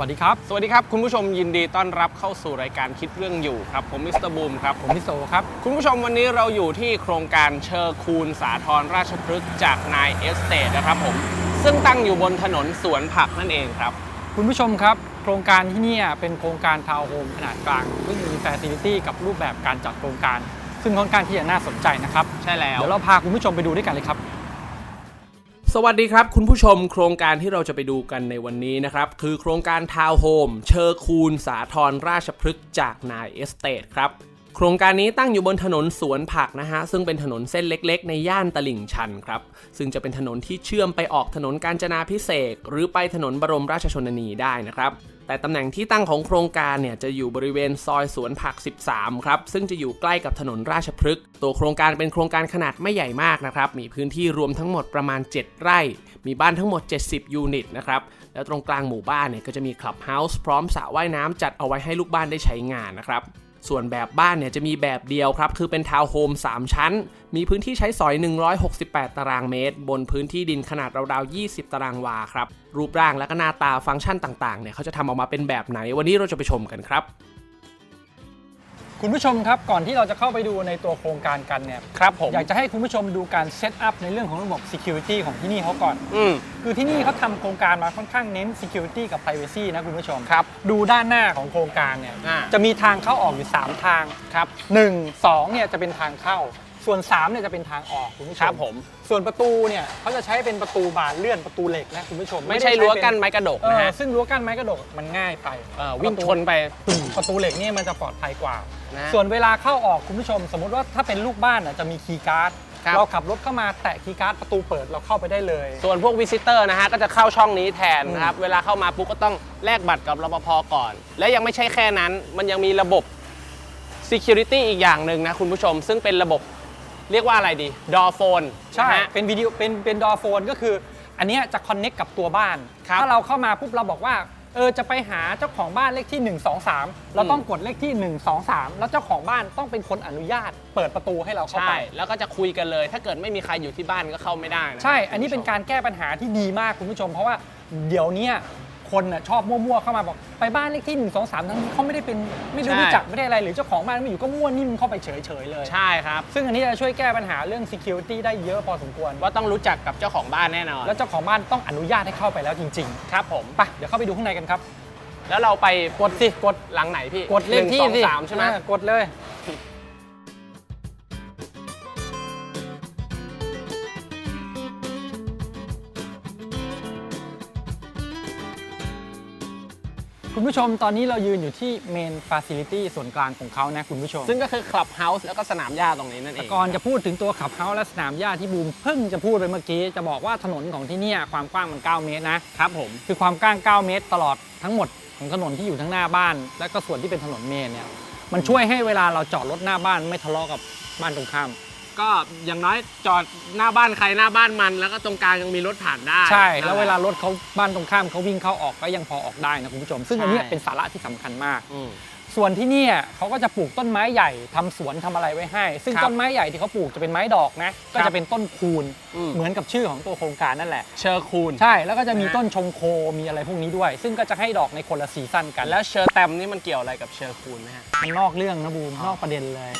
วัสดีครับ สวัสดีครับ คุณผู้ชมยินดีต้อนรับเข้าสู่รายการคิดเรื่องอยู่ครับ ผมมิสเตอร์บูมครับ ผมพิโซครับ คุณผู้ชมวันนี้เราอยู่ที่โครงการเชอร์คูนสาทรราชพฤกษ์จากนายเอสเตทนะครับผม ซึ่งตั้งอยู่บนถนนสวนผักนั่นเองครับ คุณผู้ชมครับ โครงการที่เนี่ยเป็นโครงการทาวน์โฮมขนาดกลางซึ่งมีแฟซิลิตี้กับรูปแบบการจัดโครงการ ซึ่งค่อนข้างที่จะน่าสนใจนะครับ ใช่แล้ว เดี๋ยวเราพาคุณผู้ชมไปดูด้วยกันเลยครับ สวัสดีครับ คุณผู้ชมโครงการที่เราจะไปดูกันในวันนี้นะครับ คือโครงการทาวน์โฮมเชอร์คูนสาทรราชพฤกษ์จากนายเอสเตทครับ โครงการนี้ตั้งอยู่บนถนนสวนผักนะฮะ ซึ่งเป็นถนนเส้นเล็กๆ ในย่านตลิ่งชันครับ ซึ่งจะเป็นถนนที่เชื่อมไปออกถนนกาญจนาพิเศษหรือไปถนนบรมราชชนนีได้นะครับ แต่ตำแหน่งที่ตั้งของโครงการเนี่ยจะอยู่บริเวณซอยสวนผัก 13 ครับ ซึ่งจะอยู่ใกล้กับถนนราชพฤกษ์ ตัวโครงการเป็นโครงการขนาดไม่ใหญ่มากนะครับ มีพื้นที่รวมทั้งหมดประมาณ 7 ไร่ มีบ้านทั้งหมด 70 ยูนิตนะครับ แล้วตรงกลางหมู่บ้านเนี่ยก็จะมีคลับเฮาส์พร้อมสระว่ายน้ำจัดเอาไว้ให้ลูกบ้านได้ใช้งานนะครับ ส่วนแบบบ้านเนี่ยจะมีแบบเดียวครับ คือเป็นทาวน์โฮม 3 ชั้น มีพื้นที่ใช้สอย 168 ตารางเมตร บนพื้นที่ดินขนาดราวๆ 20 ตารางวาครับ รูปร่างและก็หน้าตาฟังก์ชันต่างๆ เนี่ยเขาจะทำออกมาเป็นแบบไหน วันนี้เราจะไปชมกันครับ คุณผู้ชมครับก่อนที่เราจะเข้าไปดูในตัวโครงการกันเนี่ยครับผม อยากจะให้คุณผู้ชมดูการเซตอัพในเรื่องของระบบ Security ของที่นี่เขาก่อน อืม คือที่นี่เขาทำโครงการมาค่อนข้างเน้น Security กับ Privacy นะคุณผู้ชม ครับ ดูด้านหน้าของโครงการเนี่ยอ่า จะมีทางเข้าออกอยู่ 3 ทาง ครับ 1 2เนี่ยจะเป็นทางเข้า ส่วน3เนี่ยจะเป็นทางออกคุณผู้ชมครับผม ส่วนประตูเนี่ยเขาจะใช้เป็นประตูบานเลื่อนประตูเหล็กนะคุณผู้ชมไม่ใช่รั้วกั้นไม้กระดกเอนะอฮะซึ่งรั้วกั้นไม้กระดกมันง่ายไป เออวิ่งชนไปปึ้งประตูเหล็กเนี่ยมันจะปลอดภัยกว่า นะ ส่วนเวลาเข้าออกคุณผู้ชม สมมติว่าถ้าเป็นลูกบ้านน่ะจะมีคีย์การ์ดครับ เราขับรถเข้ามาแตะคีย์การ์ดประตูเปิดเราเข้าไปได้เลย ส่วนพวกวิสิเตอร์นะฮะก็จะเข้าช่องนี้แทนนะครับ เวลาเข้ามาปุ๊บก็ต้องแลกบัตรกับรปภก่อน และยังไม่ใช่แค่นั้น มันยังมีระบบ Security อีกอย่างหนึ่งนะคุณผู้ชม ซึ่งเป็นระบบเรียกว่าอะไรดี Door Phone ใช่นะฮะเป็นวิดีโอ เป็น เป็นดอโฟนก็คือ อันเนี้ยจะคอนเน็กกับตัวบ้าน ครับถ้าเราเข้ามาปุ๊บเราบอกว่า เออจะไปหาเจ้าของบ้านเลขที่ 1 2 3 เราต้องกดเลขที่ 1 2 3 แล้วเจ้าของบ้านต้องเป็นคนอนุญาต เปิดประตูให้เราเข้าใช่ไปแล้วก็จะคุยกันเลย ถ้าเกิดไม่มีใครอยู่ที่บ้านก็เข้าไม่ได้นะใช่ อันนี้เป็นการแก้ปัญหาที่ดีมากคุณผู้ชม เพราะว่าเดี๋ยวเนี้ย คนน่ะชอบมั่วๆเข้ามาบอกไปบ้านเลขที่ 1 2 3 ทั้งที่เขาไม่ได้เป็นไม่ได้รู้จักไม่ได้อะไรหรือเจ้าของบ้านไม่อยู่ก็มั่วนิ่มเข้าไปเฉยๆเลย ใช่ครับ ซึ่งอันนี้จะช่วยแก้ปัญหาเรื่อง security ได้เยอะพอสมควร ว่าต้องรู้จักกับเจ้าของบ้านแน่นอน แล้วเจ้าของบ้านต้องอนุญาตให้เข้าไปแล้วจริงครับผมๆไปเดี๋ยวเข้าไปดูข้างในกันครับ แล้วเราไปกดสิกดหลังไหนพี่กดเลขที่หนึ่งสิสองสามใช่ไหม อ่ากดเลย คุณผู้ชมตอนนี้เรายืนอยู่ที่เมนฟ a ซิลิตี้ส่วนกลางของเขานะคุณผู้ชม ซึ่งก็คือคลับเฮาส์แล้วก็สนามหญ้าตรงนี้นั่นเอแต่งก่อนจะพูดถึงตัวขับเฮาส์และสนามหญ้าที่บูมเพิ่งจะพูดไปเมื่อกี้ จะบอกว่าถนนของที่เนี่ยความกว้างมัน 9 เมตรนะครับผม คือความกว้าง 9 เมตร ตลอดทั้งหมดของถนนที่อยู่ทั้งหน้าบ้าน และก็ส่วนที่เป็นถนนเมนเนี่ย มันช่วยให้เวลาเราจอดรถหน้าบ้านไม่ทะเลาะกับบ้านตรงข้าม ก็อย่างน้อยจอดหน้าบ้านใครหน้าบ้านมัน แล้วก็ตรงกลางยังมีรถผ่านได้ใช่ แล้วนั่นหะเวลารถเขาบ้านตรงข้ามเขาวิ่งเข้าออกก็ยังพอออกได้นะคุณผู้ชม ซึ่งอันเนี้ยใช่เป็นสาระที่สำคัญมากอืมส่วนที่เนี่ยเขาก็จะปลูกต้นไม้ใหญ่ทำสวนทำอะไรไว้ให้ ซึ่งครับต้นไม้ใหญ่ที่เขาปลูกจะเป็นไม้ดอกนะ ก็ครัจะบเป็นต้นคูณอืมเหมือนกับชื่อของตัวโครงการนั่นแหละ เชอร์คูน ใช่ แล้วก็จะมีนะฮะต้นชงโค มีอะไรพวกนี้ด้วย ซึ่งก็จะให้ดอกในคนละซีซั่นกัน แล้วเชอร์แตมนี่มันเกี่ยวอะไรกับเชอร์คูนไหมฮะ มันนอกเรื่องนะบูม นอกประเด็นเลย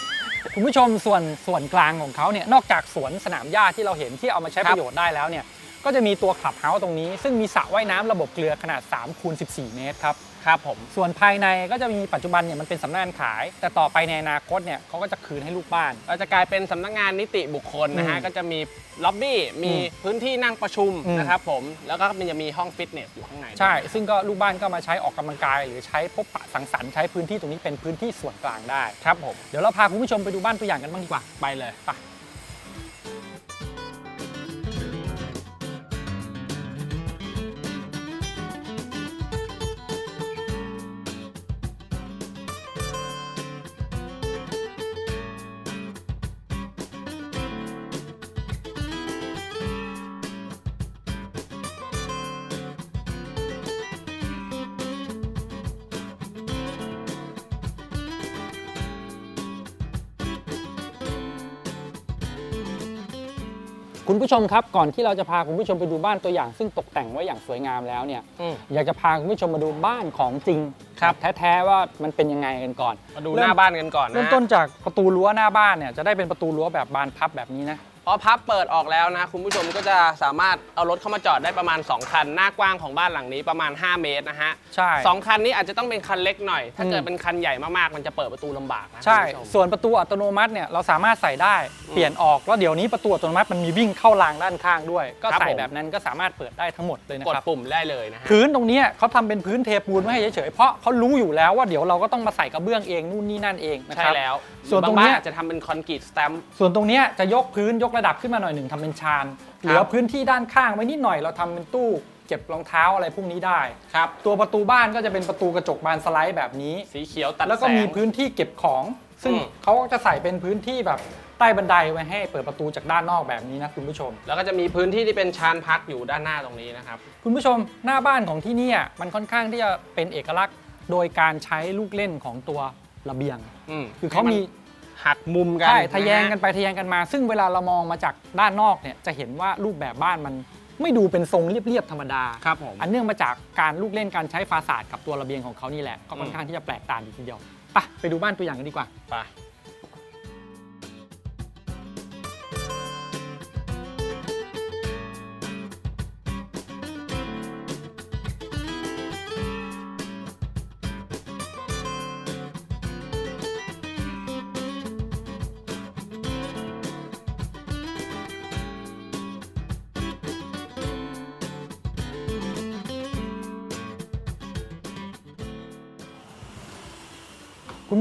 คุณผู้ชมส่วนส่วนกลางของเขาเนี่ยนอกจากสวนสนามหญ้าที่เราเห็นที่เอามาใช้ครัปบระโยชน์ได้แล้วเนี่ยก็จะมีตัวคลับเฮาส์ตรงนี้ ซึ่งมีสระว่ายน้ำระบบเกลือขนาด3คูณ14 เมตรครับ ครับผมส่วนภายในก็จะมีปัจจุบันเนี่ยมันเป็นสำนักงานขาย แต่ต่อไปในอนาคตเนี่ยเขาก็จะคืนให้ลูกบ้าน เราจะกลายเป็นสำนักงานนิติบุคคลนะฮะ อืมก็จะมีล็อบบี้มีอืมพื้นที่นั่งประชุมอืม นะครับผมแล้วก็มันจะมีห้องฟิตเนสอยู่ข้างในใช่ ซึ่งก็ลูกบ้านก็มาใช้ออกกำลังกาย หรือใช้พบปะสังสรรค์ใช้พื้นที่ตรงนี้เป็นพื้นที่ส่วนกลางได้ครับผมเดี๋ยวเราพาคุณผู้ชมไปดูบ้านตัวอย่างกันบ้างดีกว่า ไปเลยไป คุณผู้ชมครับก่อนที่เราจะพาคุณผู้ชมไปดูบ้านตัวอย่าง ซึ่งตกแต่งไว้อย่างสวยงามแล้วเนี่ยอืม อยากจะพาคุณผู้ชมมาดูบ้านของจริงครับ แท้ๆว่ามันเป็นยังไงกันก่อนมาดูหน้าบ้านกันก่อนนะเริ่มต้นจากประตูรั้วหน้าบ้านเนี่ยจะได้เป็นประตูรั้วแบบบานพับแบบนี้นะ พอพับเปิดออกแล้วนะ คุณผู้ชมก็จะสามารถเอารถเข้ามาจอดได้ประมาณ 2 คัน หน้ากว้างของบ้านหลังนี้ประมาณ 5 เมตรนะฮะใช่สองคันนี้อาจจะต้องเป็นคันเล็กหน่อย ถ้าเกิดอืมเป็นคันใหญ่มากๆ มันจะเปิดประตูลำบากนะใช่ คุณผู้ชมส่วนประตูอัตโนมัติเนี่ยเราสามารถใส่ได้เปลี่ยนออกแล้วเดี๋ยวนี้ประตูอัตโนมัติมันมีวิ่งเข้ารางด้านข้างด้วย ก็ครับใส่ผม แบบนั้นก็สามารถเปิดได้ทั้งหมดเลยนะกดครับ ปุ่มได้เลยนะฮะ พื้นตรงเนี้ยเขาทำเป็นพื้นเทปูนไว้ให้เฉยๆเพราะเขารู้อยู่แล้วว่าเดี๋ยวเราก็ต้องมาใส่กระเบื้องเองนู่นนี่นั่นเองนะคใช่รับแล้ว ส่วนตรงบาเนี้บ้านยอาจจะทำเป็นคอนกรีตสแตมป์ส่วนตรงเนี้ยจะยกพื้นยกระดับขึ้นมาหน่อยหนึ่งทำเป็นชานเหลือพื้นที่ด้านข้างไว้นิดหน่อยเราทำเป็นตู้เก็บรองเท้าอะไรพวกนี้ได้ ครับ ตัวประตูบ้านก็จะเป็นประตูกระจกบานสไลด์แบบนี้ สีเขียวตัดแล้วก็สงมีพื้นที่เก็บของ ซึ่งอืม เขาก็จะใส่เป็นพื้นที่แบบใต้บันไดไว้ให้เปิดประตูจากด้านนอกแบบนี้นะคุณผู้ชม แล้วก็จะมีพื้นที่ที่เป็นชานพักอยู่ด้านหน้าตรงนี้นะครับ คุณผู้ชมหน้าบ้านของที่เนี่ยมันค่อนข้างที่จะเป็นเอกลักษณ์ โดยการใช้ลูกเล่นของตัวระเบียง อืมคือเขามี หักมุมกันใช่ทะแยงฮกันไปทะแยงกันมา ซึ่งเวลาเรามองมาจากด้านนอกเนี่ยจะเห็นว่ารูปแบบบ้านมันไม่ดูเป็นทรงเรียบๆธรรมดาครับผมอันเนื่องมาจากการลูกเล่นการใช้ฟาสาดกับตัวระเบียงของเขานี่แหละก็ค่อนข้างที่จะแปลกตาดีทีเดียวไปไปดูบ้านตัวอย่างกันดีกว่าไป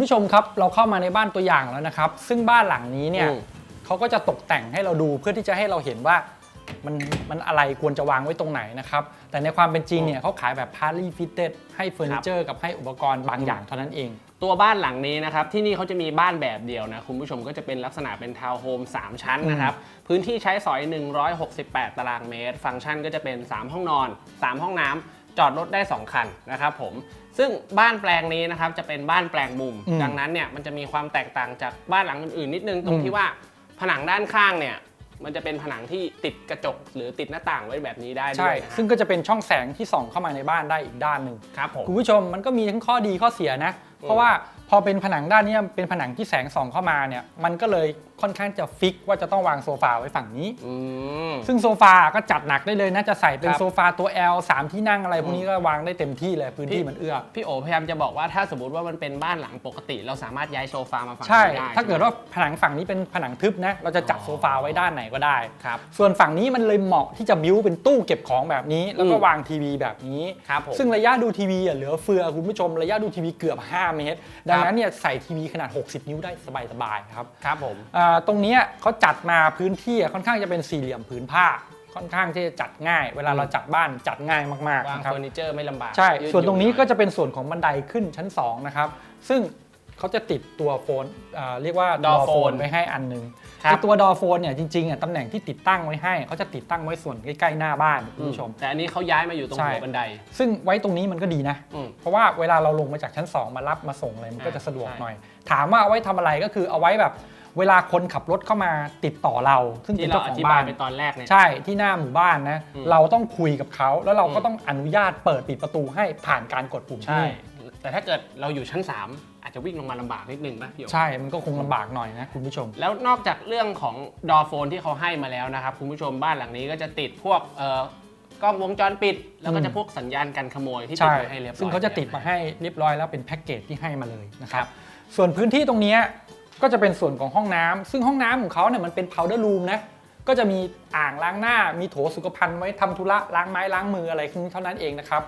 ผู้ชมครับเราเข้ามาในบ้านตัวอย่างแล้วนะครับ ซึ่งบ้านหลังนี้เนี่ยอืมเขาก็จะตกแต่งให้เราดูเพื่อที่จะให้เราเห็นว่ามันมันอะไรควรจะวางไว้ตรงไหนนะครับ แต่ในความเป็นจริงเนี่ยเขาขายแบบ partly fitted ให้เฟอร์นิเจอร์กับให้อุปกรณ์บางอย่างเท่านั้นเอง ตัวบ้านหลังนี้นะครับ ที่นี่เขาจะมีบ้านแบบเดียวนะ คุณผู้ชมก็จะเป็นลักษณะเป็นทาวน์โฮม3 ชั้นนะครับ พื้นที่ใช้สอย 168 ตารางเมตร ฟังก์ชันก็จะเป็น 3 ห้องนอน 3 ห้องน้ำ จอดรถได้ 2 คันนะครับผมซึ่งบ้านแปลงนี้นะครับจะเป็นบ้านแปลงมุม อืมดังนั้นเนี่ยมันจะมีความแตกต่างจากบ้านหลังอื่นๆนิดนึงตรอืงมที่ว่าผนังด้านข้างเนี่ยมันจะเป็นผนังที่ติดกระจกหรือติดหน้าต่างไว้แบบนี้ได้ด้ใช่ วยนะฮะซึ่งก็จะเป็นช่องแสงที่ส่องเข้ามาในบ้านได้อีกด้านหนึ่ง ครับผม คุณผู้ชมมันก็มีทั้งข้อดีข้อเสียนะ เพราะว่าพอเป็นผนังด้านเนี้ยเป็นผนังที่แสงส่องเข้ามาเนี่ยมันก็เลย ค่อนข้างจะฟิกว่าจะต้องวางโซฟาไว้ฝั่งนี้ อืม ซึ่งโซฟาก็จัดหนักได้เลยนะจะใส่เป็นครับโซฟาตัว L 3ที่นั่งอะไรพวกนี้ก็วางได้เต็มที่เลยพื้นที่ มันเอื้อ พี่โอพยายามจะบอกว่าถ้าสมมติว่ามันเป็นบ้านหลังปกติ เราสามารถย้ายโซฟามาฝั่งใช่ นี้ได้ถ้าเกิดใช่ไหมว่าผนังฝั่งนี้เป็นผนังทึบนะ เราจะจัดอ๋อโซฟาไว้ด้านไหนก็ได้ ครับ ส่วนฝั่งนี้มันเลยเหมาะที่จะบิ้วเป็นตู้เก็บของแบบนี้ แล้วก็อืมวางทีวีแบบนี้ ครับผมซึ่งระยะดูทีวีอะเหลือเฟือคุณผู้ชมระยะดูทีวีเกือบ 5 เมตร ดังนั้นเนี่ยใส่ทีวีขนาด 60 นิ้วได้สบายๆครับ ครับผม อ่าตรงเนี้ยเขาจัดมาพื้นที่อะค่อนข้างจะเป็นสี่เหลี่ยมผืนผ้า ค่อนข้างที่จะจัดง่าย เวลาเราจัดบ้านจัดง่ายมากๆวางนะครับเฟอร์นิเจอร์ไม่ลำบากใช่ยืดส่วนตรงนี้หยุ่ก็หอยจะเป็นส่วนของบันไดขึ้นชั้น2นะครับซึ่งเขาจะติดตัวโฟนอ่าเรียกว่าดอ Door โฟน phone ไว้ให้อันหนึงครับไอ้ตัวดอโฟนเนี่ยจริงๆอะตำแหน่งที่ติดตั้งไว้ให้เขาจะติดตั้งไว้ส่วนใกล้ๆหน้าบ้านคุณผู้ชม แต่อันนี้เขาย้ายมาอยู่ตรงใช่หัวบันได ซึ่งไว้ตรงนี้มันก็ดีนะอืมเพราะว่าเวลาเราลงมาจากชั้น 2 มารับมาส่งอะไรมันก็อ่าจะสะดวกใช่หน่อย ถามว่าเอาไว้ทำอะไรก็คือเอาไว้แบบ เวลาคนขับรถเข้ามาติดต่อเรา ซึ่งเป็ที่นเราเจ้าอของธิบาบ้ายน ไปตอนแรกเนี่ย ใช่ที่หน้าหมู่บ้านนะอืม เราต้องคุยกับเขาแล้วเราก็อืมต้องอนุญาตเปิดปิดประตูให้ผ่านการกดปุ่มใช่ที่แต่ถ้าเกิดเราอยู่ชั้น 3 อาจจะวิ่งลงมาลำบากนิดนึงนะพี่โอใช่มันก็คงลำบากหน่อยนะคุณผู้ชม แล้วนอกจากเรื่องของดอโฟนที่เขาให้มาแล้วนะครับ คุณผู้ชมบ้านหลังนี้ก็จะติดพวกเอ่อกล้องวงจรปิด แล้วก็จะอืมพวกสัญญาณกันขโมยที่ติดใช่มาให้เรียบร้อยซึ่งเขาจะติดมาแล้วให้เรียบร้อยแล้วเป็นแพ็กเกจที่ให้มาเลยนะครัครับบส่วนพื้นที่ตรงเนี้ย ก็จะเป็นส่วนของห้องน้ำซึ่งห้องน้ำของเขาเนี่ยมันเป็น powder room นะ ก็จะมีอ่างล้างหน้า มีโถสุขภัณฑ์ไว้ทำธุระล้างไม้ล้างมืออะไรเท่านั้นเองนะครับ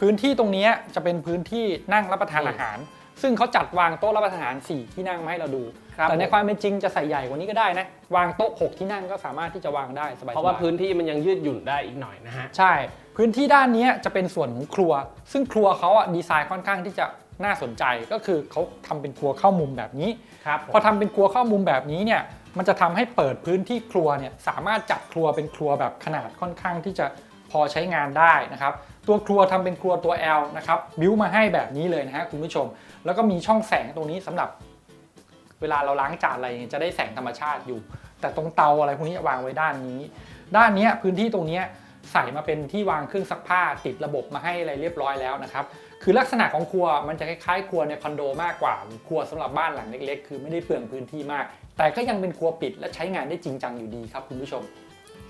พื้นที่ตรงเนี้ยจะเป็นพื้นที่นั่งรับประทานอืมอาหาร ซึ่งเขาจัดวางโต๊ะรับประทานอาหาร4ที่นั่งมาให้เราดูครับแต่ในผมความเป็นจริงจะใส่ใหญ่กว่านี้ก็ได้นะ วางโต๊ะ6ที่นั่งก็สามารถที่จะวางได้สบายๆเพราะว่าพื้นที่มันยังยืดหยุ่นได้อีกหน่อยนะฮะ ใช่ พื้นที่ด้านเนี้ยจะเป็นส่วนของครัว ซึ่งครัวเขาอะดีไซน์ค่อนข้างที่จะ น่าสนใจก็คือเขาทำเป็นครัวเข้ามุมแบบนี้ครับพอทำเป็นครัวเข้ามุมแบบนี้เนี่ยมันจะทำให้เปิดพื้นที่ครัวเนี่ยสามารถจัดครัวเป็นครัวแบบขนาดค่อนข้างที่จะพอใช้งานได้นะครับตัวครัวทำเป็นครัวตัว L นะครับบิวมาให้แบบนี้เลยนะฮะคุณผู้ชม แล้วก็มีช่องแสงตรงนี้สำหรับ เวลาเราล้างจานอะไรเนี่ยจะได้แสงธรรมชาติอยู่ แต่ตรงเตาอะไรพวกนี้วางไว้ด้านนี้ ด้านเนี้ยพื้นที่ตรงเนี้ยใส่มาเป็นที่วางเครื่องซักผ้าติดระบบมาให้อะไรเรียบร้อยแล้วนะครับ คือลักษณะของครัวมันจะคล้ายๆ ครัวในคอนโดมากกว่า ครัวสำหรับบ้านหลังเล็ก ๆ คือไม่ได้เปลืองพื้นที่มาก แต่ก็ยังเป็นครัวปิดและใช้งานได้จริงจังอยู่ดีครับคุณผู้ชม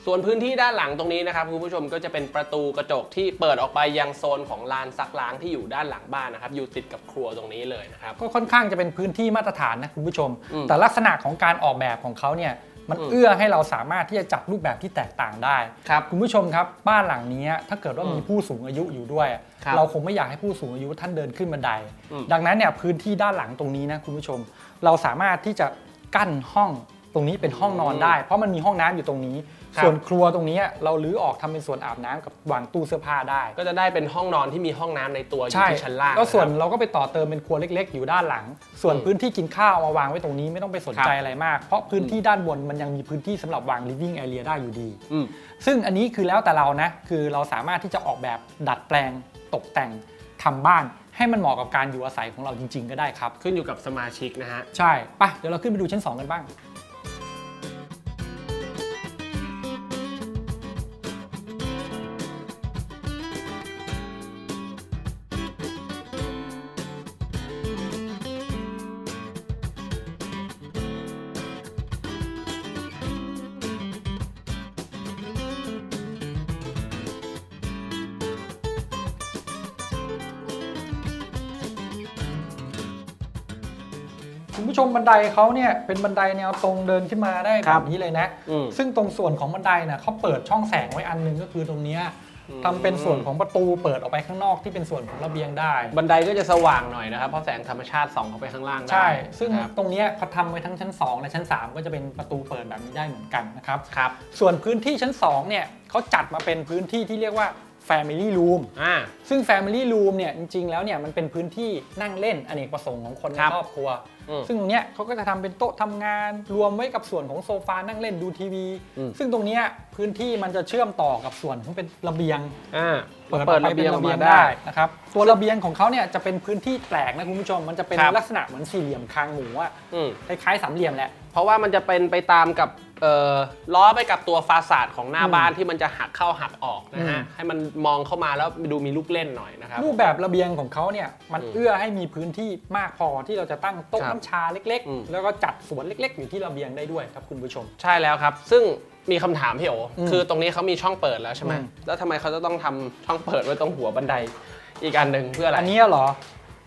ส่วนพื้นที่ด้านหลังตรงนี้นะครับคุณผู้ชมก็จะเป็นประตูกระจกที่เปิดออกไปยังโซนของลานซักล้างที่อยู่ด้านหลังบ้านนะครับอยู่ติดกับครัวตรงนี้เลยนะครับก็ค่อนข้างจะเป็นพื้นที่มาตรฐานนะคุณผู้ชมอืมแต่ลักษณะของการออกแบบของเขาเนี่ย มันอืมเอื้อให้เราสามารถที่จะจัดรูปแบบที่แตกต่างได้ ครับ คุณผู้ชมครับบ้านหลังนี้ถ้าเกิดว่าอืมมีผู้สูงอายุอยู่ด้วย ครับเราคงไม่อยากให้ผู้สูงอายุท่านเดินขึ้นบันได อืม ดังนั้นเนี่ยพื้นที่ด้านหลังตรงนี้นะคุณผู้ชม เราสามารถที่จะกั้นห้อง ตรงนี้เป็นห้องนอนได้ เพราะมันมีห้องน้ำอยู่ตรงนี้ ครับ ส่วนครัวตรงนี้เราลื้อออกทำเป็นส่วนอาบน้ำกับวางตู้เสื้อผ้าได้ ก็จะได้เป็นห้องนอนที่มีห้องน้ำในตัวอยู่ใช่ที่ชั้นล่างแล้วส่วนะครับคเราก็ไปต่อเติมเป็นครัวเล็ก ๆ อยู่ด้านหลัง ส่วนอืมพื้นที่กินข้าวมาวางไว้ตรงนี้ไม่ต้องไปสนใจครับ อะไรมาก เพราะพื้นที่ด้านบนมันยังมีพื้นที่สำหรับวาง living area ได้อยู่ดี อืม ซึ่งอันนี้คือแล้วแต่เรานะ คือเราสามารถที่จะออกแบบดัดแปลงตกแต่งทำบ้าน ให้มันเหมาะกับการอยู่อาศัยของเราจริง ๆ ก็ได้ครับ ขึ้นอยู่กับสมาชิกนะฮะ ใช่ไปเดี๋ยวเราขึ้นไปดูชั้น 2 กันบ้าง คุณผู้ชมบันไดเขาเนี่ยเป็นบันไดแนวตรงเดินขึ้นมาได้คแบรับบนี้เลยนะ อืม ซึ่งตรงส่วนของบันไดน่ะเขาเปิดช่องแสงไว้อันหนึงก็คือตรงเนี้ยอืมทำเป็นส่วนของประตูเปิดออกไปข้างนอกที่เป็นส่วนของระเบียงได้ บันไดก็จะสว่างหน่อยนะครับ เพราะแสงธรรมชาติส่องเข้าไปข้างล่างได้ใช่ ซึ่งนะครับตรงเนี้ยเขาทำไว้ทั้งชั้น 2 และชั้น 3 ก็จะเป็นประตูเปิดแบบนี้ได้เหมือนกันนะครับ ครับ ส่วนพื้นที่ชั้น2เนี่ยเขาจัดมาเป็นพื้นที่ที่เรียกว่า Family Room อ่า ซึ่ง Family Room เนี่ยจริงๆ แล้วเนี่ยมันเป็นพื้นที่นั่งเล่นอเนกประสงค์ของคนในครับครอบครัว อืมซึ่งตรงเนี้ยเขาก็จะทำเป็นโต๊ะทำงาน รวมไว้กับส่วนของโซฟานั่งเล่นดูทีวี อืม ซึ่งตรงเนี้ยพื้นที่มันจะเชื่อมต่อกับส่วนของเป็นระเบียง อ่าเปิดเปิดออกระไปเบียงป็นออกมาได้ นะครับตัวระเบียงของเขาเนี่ยจะเป็นพื้นที่แปลกนะคุณผู้ชม มันจะเป็นครับ ลักษณะเหมือนสี่เหลี่ยมคางหมูอะอืมคล้ายๆสามเหลี่ยมแหละ เพราะว่ามันจะเป็นไปตามกับเอ่อ ล้อไปกับตัวฟาสาดของหน้าอืมบ้านที่มันจะหักเข้าหักออกนะฮะอืมให้มันมองเข้ามาแล้วดูมีลูกเล่นหน่อยนะครับ รูปแบบระเบียงของเขาเนี่ยมันอืมเอื้อให้มีพื้นที่มากพอที่เราจะตั้งโต๊ะครับน้ำชาเล็กอืมๆแล้วก็จัดสวนเล็ก ๆ อยู่ที่ระเบียงได้ด้วยครับคุณผู้ชม ใช่แล้วครับ ซึ่งมีคำถามพี่โออมคือตรงนี้เขามีช่องเปิดแล้วใช่ไหมอืมแล้วทำไมเขาจะต้องทำช่องเปิดไว้ตรงหัวบันไดอีกอันหนึ่งเพื่ออะไร อันเนี้ยเหรอ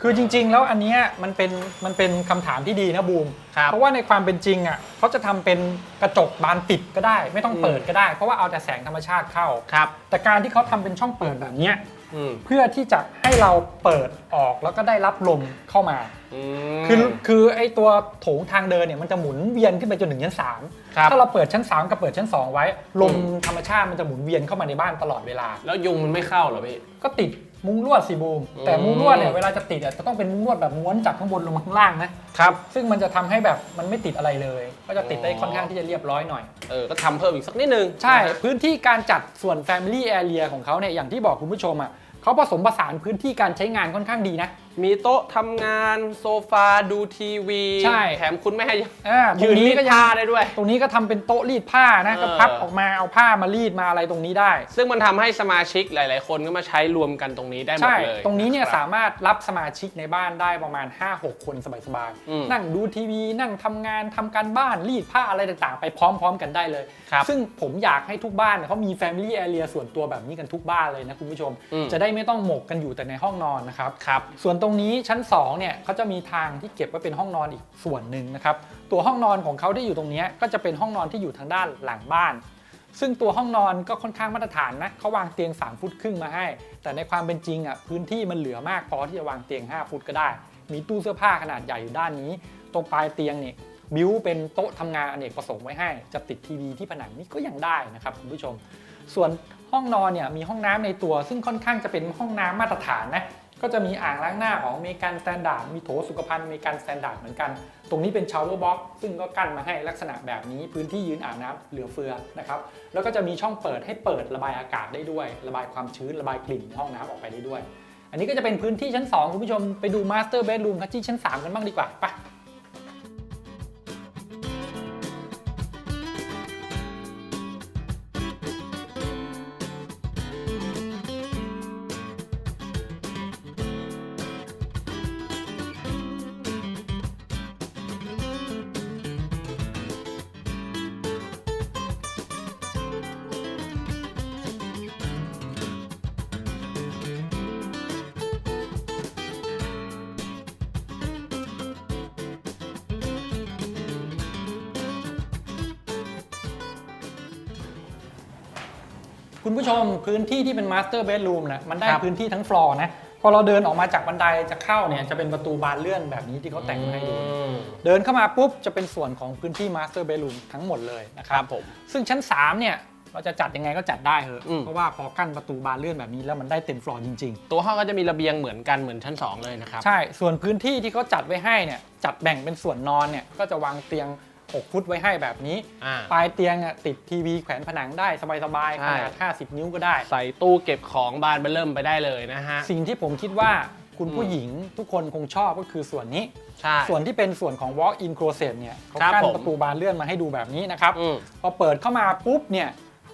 คือจริง ๆ แล้วอันเนี้ยมันเป็นมันเป็นคำถามที่ดีนะบูม ครับเพราะว่าในความเป็นจริงอะเขาจะทำเป็นกระจกบานปิดก็ได้ ไม่ต้องเปิดก็ได้ เพราะว่าเอาแต่แสงธรรมชาติเข้า ครับ แต่การที่เขาทำเป็นช่องเปิดแบบเนี้ยอืมเพื่อที่จะให้เราเปิดออกแล้วก็ได้รับลมเข้ามาอืมคือคือไอตัวโถงทางเดินเนี่ยมันจะหมุนเวียนขึ้นไปจนถึงชั้นสามครับถ้าเราเปิดชั้น3กับเปิดชั้น2ไว้ ลมอืม ธรรมชาติมันจะหมุนเวียนเข้ามาในบ้านตลอดเวลา แล้วยุงมันไม่เข้าเหรอพี่ ก็ติด มุ้งลวดสิบูมอืมแต่มุ้งลวดเนี่ยเวลาจะติดอะจะต้องเป็นมุ้งลวดแบบม้วนจากข้างบนลงมาข้างล่างนะครับ ซึ่งมันจะทำให้แบบมันไม่ติดอะไรเลย ก็จะติดได้อ๋อค่อนข้างที่จะเรียบร้อยหน่อย เออ ก็ทำเพิ่มอีกสักนิดนึงใช่ นะฮะพื้นที่การจัดส่วน Family Area ของเขาเนี่ยอย่างที่บอกคุณผู้ชมอะเขาผสมผสานพื้นที่การใช้งานค่อนข้างดีนะ มีโต๊ะทำงานโซฟาดูทีวีใช่ แถมคุณแม่ยังอ่าตรยืงนนี้รีดก็ยังผ้าได้ด้วย ตรงนี้ก็ทำเป็นโต๊ะรีดผ้านะเออ ก็พับออกมาเอาผ้ามารีดมาอะไรตรงนี้ได้ ซึ่งมันทำให้สมาชิกหลาย ๆ คนก็มาใช้รวมกันตรงนี้ได้หมดใช่ เลยตรงนี้เนี่ยะคบ สามารถรับสมาชิกในบ้านได้ประมาณ 5-6 คนสบายอืมๆ นั่งดูทีวี นั่งทำงานทำการบ้านรีดผ้าอะไรต่างๆ ไปพร้อมๆ กันได้เลย ครับซึ่งผมอยากให้ทุกบ้านเนี่ยเขามี Family Area ส่วนตัวแบบนี้กันทุกบ้านเลยนะคุณผู้ชม อืม จะได้ไม่ต้องหมกกันอยู่แต่ในห้องนอนนะครับ ครับ ส่วนตรงงนี้ชั้น2เนี่ยเขาจะมีทางที่เก็บไว้เป็นห้องนอนอีกส่วนหนึ่งนะครับ ตัวห้องนอนของเขาที่อยู่ตรงนี้ก็จะเป็นห้องนอนที่อยู่ทางด้านหลังบ้าน ซึ่งตัวห้องนอนก็ค่อนข้างมาตรฐานนะเขาวางเตียง 3 ฟุตครึ่งมาให้ แต่ในความเป็นจริงอะพื้นที่มันเหลือมากพอที่จะวางเตียง 5 ฟุตก็ได้ มีตู้เสื้อผ้าขนาดใหญ่อยู่ด้านนี้ ตรงปลายเตียงเนี่ยบิวเป็นโต๊ะทำงานอเนกประสงค์ไว้ให้ จะติดทีวีที่ผนังนี่ก็ยังได้นะครับคุณผู้ชม ส่วนห้องนอนเนี่ยมีห้องน้ำในตัว ซึ่งค่อนข้างจะเป็นห้องน้ำมาตรฐานนะ ก็จะมีอ่างล้างหน้าของอเมริกันสแตนดาร์ดมีโถสุขภัณฑ์อเมริกันสแตนดาร์ดเหมือนกัน ตรงนี้เป็นชาวเวอร์บ็อกซึ่งก็กั้นมาให้ลักษณะแบบนี้พื้นที่ยืนอาบน้ำเหลือเฟือนะครับแล้วก็จะมีช่องเปิดให้เปิดระบายอากาศได้ด้วย ระบายความชื้นระบายกลิ่นห้องน้ำออกไปได้ด้วย อันนี้ก็จะเป็นพื้นที่ชั้น 2 คุณผู้ชมไปดูมาสเตอร์เบดรูมที่ชั้น 3 กันบ้างดีกว่าไป พื้นที่ที่เป็นมาสเตอร์เบดรูมนะมันได้ครับ พื้นที่ทั้งฟลอร์นะพอเราเดินออกมาจากบันไดจะเข้าเนี่ยจะเป็นประตูบานเลื่อนแบบนี้ที่เขาแต่งมาให้ดู อืมเดินเข้ามาปุ๊บจะเป็นส่วนของพื้นที่มาสเตอร์เบดรูมทั้งหมดเลยนะคครัรับบผม ซึ่งชั้น 3 เนี่ยเราจะจัดยังไงก็จัดได้เหอะอืม เพราะว่าพอกั้นประตูบานเลื่อนแบบนี้แล้วมันได้เต็มฟลอร์จริง ตัวห้องก็จะมีระเบียงเหมือนกันเหมือนชั้น 2 เลยนะครับ ๆ ใช่ส่วนพื้นที่ที่เขาจัดไว้ให้เนี่ยจัดแบ่งเป็นส่วนนอนเนี่ยก็จะวางเตียง 6 ฟุตไว้ให้แบบนี้ อ่า ปลายเตียงอะติดทีวีแขวนผนังได้สบายๆ ใช่ ขนาด 50 นิ้วก็ได้ ใส่ตู้เก็บของบานไปเริ่มไปได้เลยนะฮะ สิ่งที่ผมคิดว่าคุณอืมผู้หญิงทุกคนคงชอบก็คือส่วนนี้ ใช่ ส่วนที่เป็นส่วนของ walk-in closet เนี่ยเขาครับกั้นผมประตูบานเลื่อนมาให้ดูแบบนี้นะครับ อืม พอเปิดเข้ามาปุ๊บเนี่ย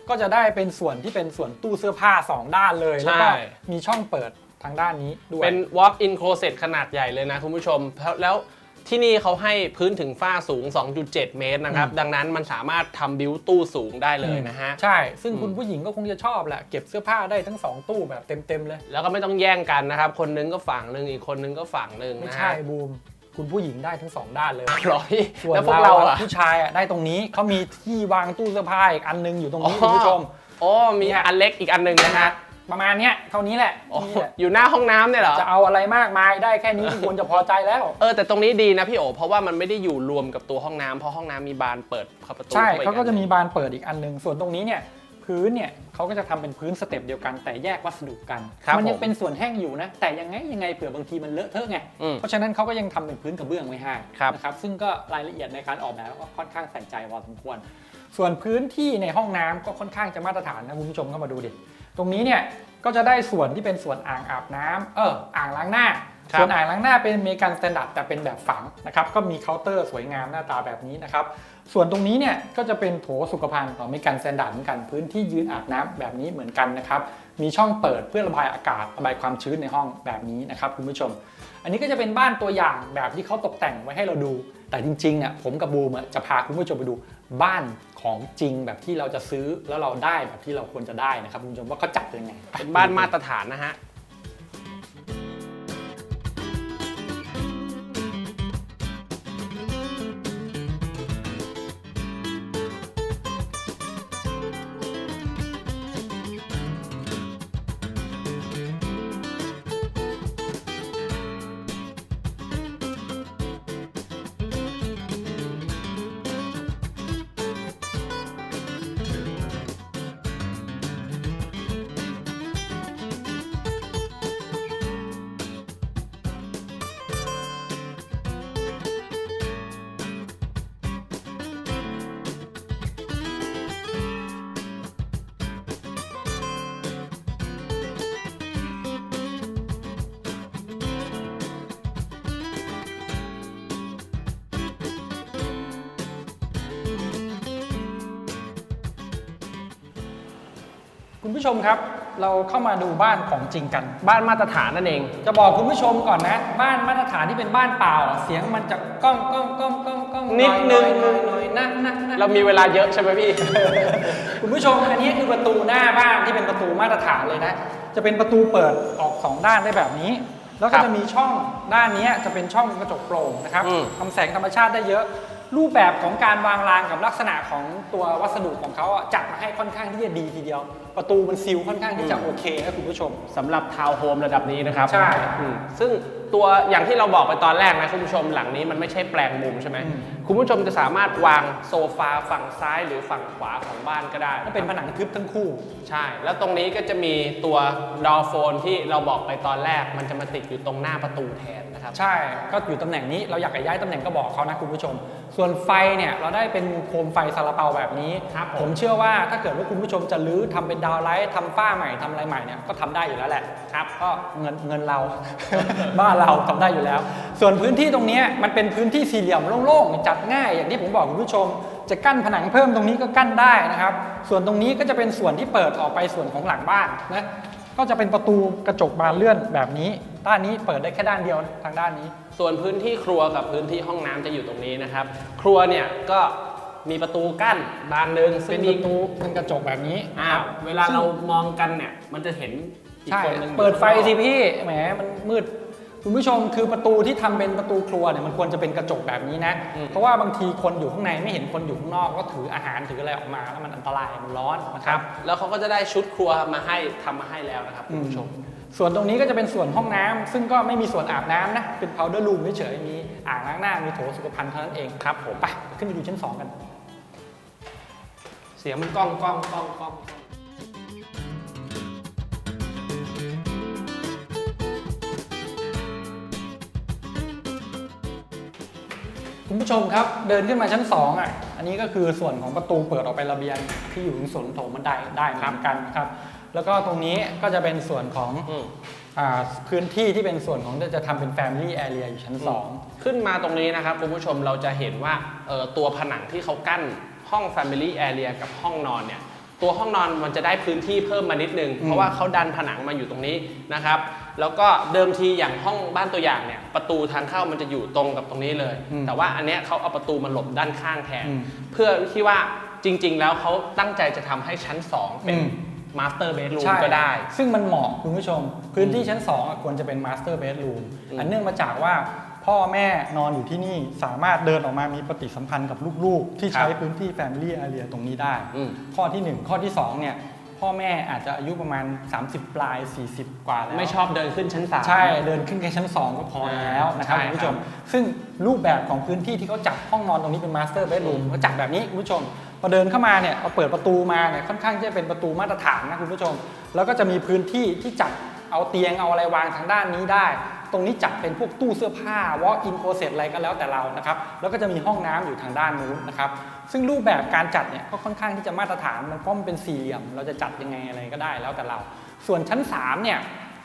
ก็จะได้เป็นส่วนที่เป็นส่วนตู้เสื้อผ้า 2 ด้านเลย แล้วก็ใช่มีช่องเปิดทางด้านนี้ด้วย เป็น walk-in closet ขนาดใหญ่เลยนะคุณผู้ชมแล้วแล้ว ที่นี่เขาให้พื้นถึงฝ้าสูง 2.7 เมตรนะครับอืมดังนั้นมันสามารถทำบิวตู้สูงได้เลยนะฮะ ใช่ ซึ่งอืมคุณผู้หญิงก็คงจะชอบแหละ เก็บเสื้อผ้าได้ทั้ง 2 ตู้แบบเต็ม ๆ เลย แล้วก็ไม่ต้องแย่งกันนะครับ คนนึงก็ฝั่งหนึ่งอีกคนนึงก็ฝั่งหนึ่งไม่นะใช่ฮะบูม คุณผู้หญิงได้ทั้ง 2 ด้านเลยร้อยส่วนแล้วพวกเราเราอะอะผู้ชายอะได้ตรงนี้เขามีที่วางตู้เสื้อผ้าอีกอันนึงอยู่ตรงนี้อ๋อคุณผู้ชม โอ้มีอันเล็กอีกอันหนึ่งนะฮะ ประมาณเนี้ยเท่านี้แหละโอ้นี่แหละ อยู่หน้าห้องน้ำเนี่ยเหรอ จะเอาอะไรมากมายได้แค่นี้ก็ควรจะพอใจแล้ว เออแต่ตรงนี้ดีนะพี่โอเพราะว่ามันไม่ได้อยู่รวมกับตัวห้องน้ำเพราะห้องน้ำมีบานเปิดเข้าประตูใช่ข้ไปเขาก็จะมีอันหนึ่งบานเปิดอีกอันนึง ส่วนตรงนี้เนี่ยพื้นเนี่ยเขาก็จะทำเป็นพื้นสเต็ปเดียวกันแต่แยกวัสดุกัน ครับมัยังผมเป็นส่วนแห้งอยู่นะ แต่ยังไงยังไงเผื่อบางทีมันเลอะเทอะไง อืมเพราะฉะนั้นเขาก็ยังทำเป็นพื้นกระเบื้องไว้ให้ครับ นะครับซึ่งก็รายละเอียดในการออกแบบก็ค่อนข้างใส่ใจพอสมควร ส่วนพื้นที่ในห้องน้ำก็ค่อนข้างจะมาตรฐานนะคุณผู้ชมเข้ามาดูดิ ตรงนี้เนี่ยก็จะได้ส่วนที่เป็นส่วนอ่างอาบน้ำเอออ่างล้างหน้าครับส่วนอ่างล้างหน้าเป็นเมกันสแตนดาร์ดแต่เป็นแบบฝังนะครับ ก็มีเคาน์เตอร์สวยงามหน้าตาแบบนี้นะครับ ส่วนตรงนี้เนี่ยก็จะเป็นโถสุขภัณฑ์ต่อเมกันสแตนดาร์ดเหมือนกัน พื้นที่ยืนอาบน้ำแบบนี้เหมือนกันนะครับ มีช่องเปิดเพื่อระบายอากาศระบายความชื้นในห้องแบบนี้นะครับคุณผู้ชม อันนี้ก็จะเป็นบ้านตัวอย่างแบบที่เขาตกแต่งไว้ให้เราดู แต่จริงๆเนี่ยผมกับบูมอะจะพาคุณผู้ชมไปดูบ้าน ของจริงแบบที่เราจะซื้อแล้วเราได้แบบที่เราควรจะได้นะครับคุณผู้ชมว่าเขาจัดยังไงเป็นบ้านมาตรฐานนะฮะ คุณผู้ชมครับ เราเข้ามาดูบ้านของจริงกัน บ้านมาตรฐานนั่นเอง จะบอกคุณผู้ชมก่อนนะ บ้านมาตรฐานที่เป็นบ้านเปล่าอะเสียงมันจะก้องก้องก้องก้องก้องนิดนึง หอยหน่อยหน่อยนะนะนะเรามีเวลาเยอะใช่ไหมพี่ คุณผู้ชมอันนี้คือประตูหน้าบ้านที่เป็นประตูมาตรฐานเลยนะ จะเป็นประตูเปิดออกสองด้านได้แบบนี้ แล้วครัก็บจะมีช่องด้านนี้จะเป็นช่องกระจกโปร่งนะครับอืม ทำแสงธรรมชาติได้เยอะ รูปแบบของการวางรางกับลักษณะของตัววัสดุของเขาอะจัดมาให้ค่อนข้างที่จะดีทีเดียว ประตูมันซีลค่อนข้างที่จะโอเคนะคุณผู้ชม สำหรับทาวน์โฮมระดับนี้นะครับใช่อืมซึ่งตัวอย่างที่เราบอกไปตอนแรกนะคุณผู้ชมหลังนี้มันไม่ใช่แปลงมุมใช่ไหมอืมคุณผู้ชมจะสามารถวางโซฟาฝั่งซ้ายหรือฝั่งขวาของบ้านก็ได้ ก็เป็นผนังทึบทั้งคู่ ใช่ แล้วตรงนี้ก็จะมีตัวดอโฟนที่เราบอกไปตอนแรก มันจะมาติดอยู่ตรงหน้าประตูแทนนะครับ ใช่ ก็อยู่ตำแหน่งนี้เราอยากจะย้ายตำแหน่งก็บอกเขานะคุณผู้ชม ส่วนไฟเนี่ยเราได้เป็นโคมไฟซาลาเปาแบบนี้ ครับผม ผมเชื่อว่าถ้าเกิดว่าคุณผู้ชมจะรื้อทำเป็นดาวไลท์ทำฝ้าใหม่ทำอะไรใหม่เนี่ยก็ทำได้อยู่แล้วแหละครับก็เงินเงินเรา บ้านเราทำได้อยู่แล้ว ส่วนพื้นที่ตรงนี้มันเป็นพื้นที่สี่เหลี่ยมโล่งๆจัดง่าย อย่างที่ผมบอกคุณผู้ชม จะกั้นผนังเพิ่มตรงนี้ก็กั้นได้นะครับ ส่วนตรงนี้ก็จะเป็นส่วนที่เปิดออกไปส่วนของหลังบ้านนะก็จะเป็นประตูกระจกบานเลื่อนแบบนี้ ด้านนี้เปิดได้แค่ด้านเดียวทางด้านนี้ ส่วนพื้นที่ครัวกับพื้นที่ห้องน้ำจะอยู่ตรงนี้นะครับ ครัวเนี่ยก็ มีประตูกั้นบานหนึ่งซึ่เป็งนปมีระตูเป็นกระจกแบบนี้อ่าเวลาเรามองกันเนี่ย มันจะเห็นอีกใช่คนหนึงเปิดไฟสิพี่แหมมันมืดคุณผู้ชมคือประตูที่ทำเป็นประตูครัวเนี่ยมันควรจะเป็นกระจกแบบนี้นะอืมเพราะว่าบางทีคนอยู่ข้างในไม่เห็นคนอยู่ข้างนอกก็ถืออาหารถืออะไรออกมาแล้วมันอันตรายมันร้อนนะครับ แล้วเขาก็จะได้ชุดครัวมาให้ทำมาให้แล้วนะครับคุณผู้ชม ส่วนตรงนี้ก็จะเป็นส่วนห้องน้ำซึ่งก็ไม่มีส่วนอาบน้ำนะ เป็น powder room เฉยๆมีอ่างล้างหน้ามีโถสุขภัณฑ์เท่านั้นเองครับผมไปขึ้นไปดูชั้น 2 กัน เสียงมันก้องก้องก้องก้องคุณผู้ชมครับเดินขึ้นมาชั้น 2อะอันนี้ก็คือส่วนของประตูเปิดออกไประเบียงที่อยู่ในส่วนโถงบันไดได้เหมือนกันนะครับ แล้วก็ตรงนี้ก็จะเป็นส่วนของอืมอาพื้นที่ที่เป็นส่วนของจะทำเป็น Family Area อยู่ชั้น2ขึ้นมาตรงนี้นะครับคุณผู้ชมเราจะเห็นว่าเอ่อตัวผนังที่เขากั้นห้อง Family Area กับห้องนอนเนี่ยตัวห้องนอนมันจะได้พื้นที่เพิ่มมานิดนึงอืมเพราะว่าเขาดันผนังมาอยู่ตรงนี้นะครับ แล้วก็เดิมทีอย่างห้องบ้านตัวอย่างเนี่ยประตูทางเข้ามันจะอยู่ตรงกับตรงนี้เลยแต่ว่าอันเนี้ยเขาเอาประตูมาหลบด้านข้างแทน อืมเพื่อที่ว่าจริง ๆ แล้วเขาตั้งใจจะทำให้ชั้น 2 เป็นอืม มาสเตอร์เบดรูมใช่ก็ได้ ซึ่งมันเหมาะคุณผู้ชม พื้นที่ชั้น 2อะควรจะเป็น Master Bedroom อืม อันเนื่องมาจากว่าพ่อแม่นอนอยู่ที่นี่สามารถเดินออกมามีปฏิสัมพันธ์กับลูกๆ ที่ใช้พื้นที่ Family Area ตรงนี้ได้ อืม ข้อทีหนึ่1 ข้อที่ 2 เนี่ย พ่อแม่อาจจะอายุประมาณ 30 ปลาย 40 กว่าแล้ว ไม่ชอบเดินขึ้นชั้นสาม ใช่เดินขึ้นแค่ชั้น 2 ก็พอแล้วนะครับใช่คุณผู้ชมครับซึ่งรูปแบบของพื้นที่ที่เขาจัดห้องนอนตรงนี้เป็น Master Bedroom เขาจัดแบบนี้คุณผู้ชม พอเดินเข้ามาเนี่ยเอาเปิดประตูมาเนี่ยค่อนข้างที่จะเป็นประตูมาตรฐานนะคุณผู้ชม แล้วก็จะมีพื้นที่ที่จัดเอาเตียงเอาอะไรวางทางด้านนี้ได้ ตรงนี้จัดเป็นพวกตู้เสื้อผ้า walk in closet อะไรก็แล้วแต่เรานะครับ แล้วก็จะมีห้องน้ำอยู่ทางด้านนู้นนะครับ ซึ่งรูปแบบการจัดเนี่ยก็ค่อนข้างที่จะมาตรฐานมันเพราะมันเป็นสี่เหลี่ยม เราจะจัดยังไงอะไรก็ได้แล้วแต่เรา ส่วนชั้น3เนี่ย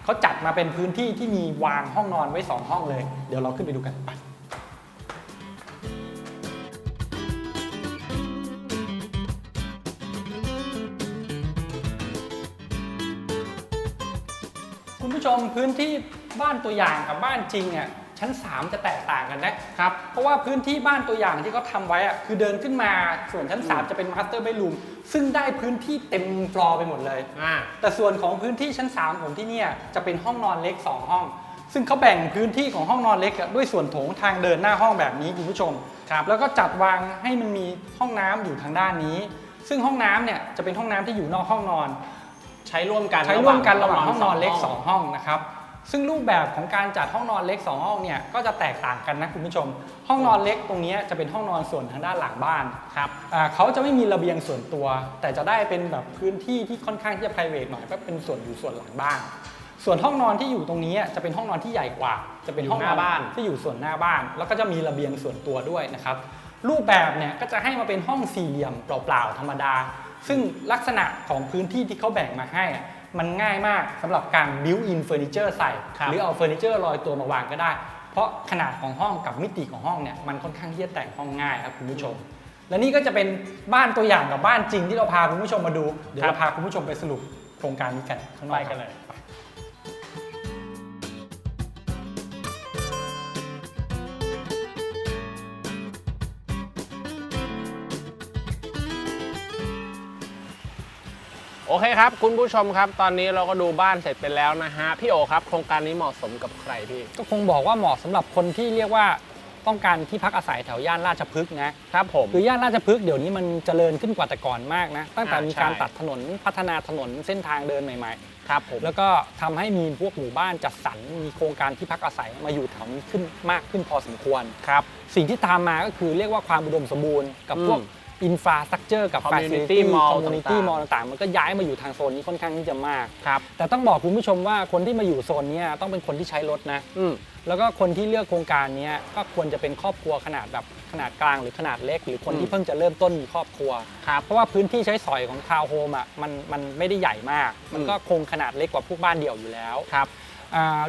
เขาจัดมาเป็นพื้นที่ที่มีวางห้องนอนไว้ 2 ห้องเลย เดี๋ยวเราขึ้นไปดูกันไป คุณผู้ชมพื้นที่บ้านตัวอย่างกับบ้านจริงเนี่ยชั้น 3 จะแตกต่างกันนะครับ เพราะว่าพื้นที่บ้านตัวอย่างที่เขาทำไว้อะคือเดินขึ้นมาส่วนชั้น 3 จะเป็นมาสเตอร์ d บ o รูมซึ่งได้พื้นที่เต็มฟลอร์ไปหมดเลยอ่าแต่ส่วนของพื้นที่ชั้น3ของที่เนี่ยจะเป็นห้องนอนเล็ก 2 ห้อง ซึ่งเขาแบ่งพื้นที่ของห้องนอนเล็กอะด้วยส่วนโถงทางเดินหน้าห้องแบบนี้คุณผู้ชมครับแล้วก็จัดวางให้มันมีห้องน้ำอยู่ทางด้านนี้ ซึ่งห้องน้ำเนี่ยจะเป็นห้องน้ำที่อยู่นอกห้องนอน ใช้ร่วมกันใช้ร่วมกันระหว่างห้องนอนเล็กสอง2ห้องนะครับซึ่งรูปแบบของการจัดห้องนอนเล็ก 2 ห้องเนี่ยก็จะแตกต่างกันนะคุณผู้ชม ห้องนอนเล็กตรงเนี้ยจะเป็นห้องนอนส่วนทางด้านหลังบ้านครับอ่าเขาจะไม่มีระเบียงส่วนตัว แต่จะได้เป็นแบบพื้นที่ที่ค่อนข้างที่จะ p r i v a t หน่อยก็เป็นส่วนอยู่ส่วนหลังบ้าน ส่วนห้องนอนที่อยู่ตรงนี้จะเป็นห้องนอนที่ใหญ่กว่า จะเป็นห้องนอนอยู่หน้าบ้านที่อยู่ส่วนหน้าบ้าน แล้วก็จะมีระเบียงส่วนตัวด้วยนะครับรูปแบบเนี่ยก็จะให้มาเป็นห้องสี่เหลี่ยมเปล่าๆธรรมดา ซึ่งลักษณะของพื้นที่ที่เขาแบ่งมาให้อะมันง่ายมากสำหรับการ built in furniture ใส่ครับหรือเอาเฟอร์นิเจอร์ลอยตัวมาวางก็ได้ เพราะขนาดของห้องกับมิติของห้องเนี่ยมันค่อนข้างที่จะแต่งห้องง่ายครับคุณผู้ชม และนี่ก็จะเป็นบ้านตัวอย่างกับบ้านจริงที่เราพาคุณผู้ชมมาดู เดี๋ยวครัเราบพาคุณผู้ชมไปสรุปโครงการนี้กันข้างนอกไปกันเลย โอเคครับ คุณผู้ชมครับ ตอนนี้เราก็ดูบ้านเสร็จไปแล้วนะฮะ พี่โอครับ โครงการนี้เหมาะสมกับใครพี่ ก็คงบอกว่าเหมาะสำหรับคนที่เรียกว่าต้องการที่พักอาศัยแถวย่านราชพฤกษ์นะครับผม คือย่านราชพฤกษ์เดี๋ยวนี้มันเจริญขึ้นกว่าแต่ก่อนมากนะ ตั้งแต่อ่ามีมีการใช่ตัดถนนพัฒนาถนนเส้นทางเดินใหม่ครับผมๆแล้วก็ทำให้มีพวกหมู่บ้านจัดสรรมีโครงการที่พักอาศัยมาอยู่แถวนี้ขึ้นมากขึ้นพอสมควรครับสิ่งที่ตามมาก็คือเรียกว่าความอุดมสมบูรณ์กับพวก อืมอินฟราสตรักเจอร์กับ Community Facility Mall Community ต่างๆ Mall ต่างๆ มันก็ย้ายมาอยู่ทางโซนนี้ค่อนข้างที่จะมาก ครับแต่ต้องบอกคุณผู้ชมว่าคนที่มาอยู่โซนเนี้ยต้องเป็นคนที่ใช้รถนะ อืม แล้วก็คนที่เลือกโครงการเนี้ยก็ควรจะเป็นครอบครัวขนาดแบบขนาดกลางหรือขนาดเล็ก หรือคนอืที่ม เพิ่งจะเริ่มต้นมีครอบครัว ครับ เพราะว่าพื้นที่ใช้สอยของทาวน์โฮมอะมันมันไม่ได้ใหญ่มาก มันก็คงขนาดเล็กกว่าพวกบ้านเดี่ยวอยู่แล้ว ครับอ่า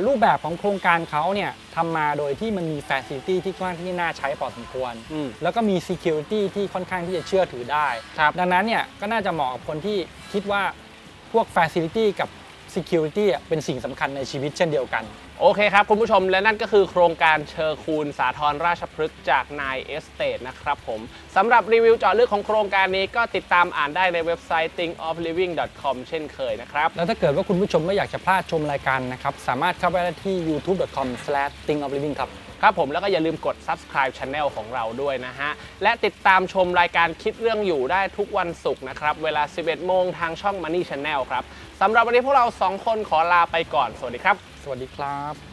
รูปแบบของโครงการเขาเนี่ยทำมาโดยที่มันมี Facility ที่ค่อนข้างที่น่าใช้พอสมควรอืมแล้วก็มี Security ที่ค่อนข้างที่จะเชื่อถือได้ครับดังนั้นเนี่ยก็น่าจะเหมาะกับคนที่คิดว่าพวก Facility กับ Security อะเป็นสิ่งสำคัญในชีวิตเช่นเดียวกัน โอเคครับ คุณผู้ชมและนั่นก็คือโครงการเชอคูลสาทรราชพฤกษ์จากนายเอสเตทนะครับผมสำหรับรีวิวเจาะลึกของโครงการนี้ก็ติดตามอ่านได้ในเว็บไซต์ thinkofliving.com เช่นเคยนะครับ แล้วถ้าเกิดว่าคุณผู้ชมไม่อยากจะพลาดชมรายการนะครับ สามารถเข้าไปได้ที่ youtube.com/thinkofliving ครับ ครับผมแล้วก็อย่าลืมกด subscribe channel ของเราด้วยนะฮะ และติดตามชมรายการคิดเรื่องอยู่ได้ทุกวันศุกร์นะครับ เวลา 11 โมงทางช่อง Money Channel ครับ สำหรับวันนี้พวกเรา 2 คนขอลาไปก่อน สวัสดีครับ สวัสดีครับ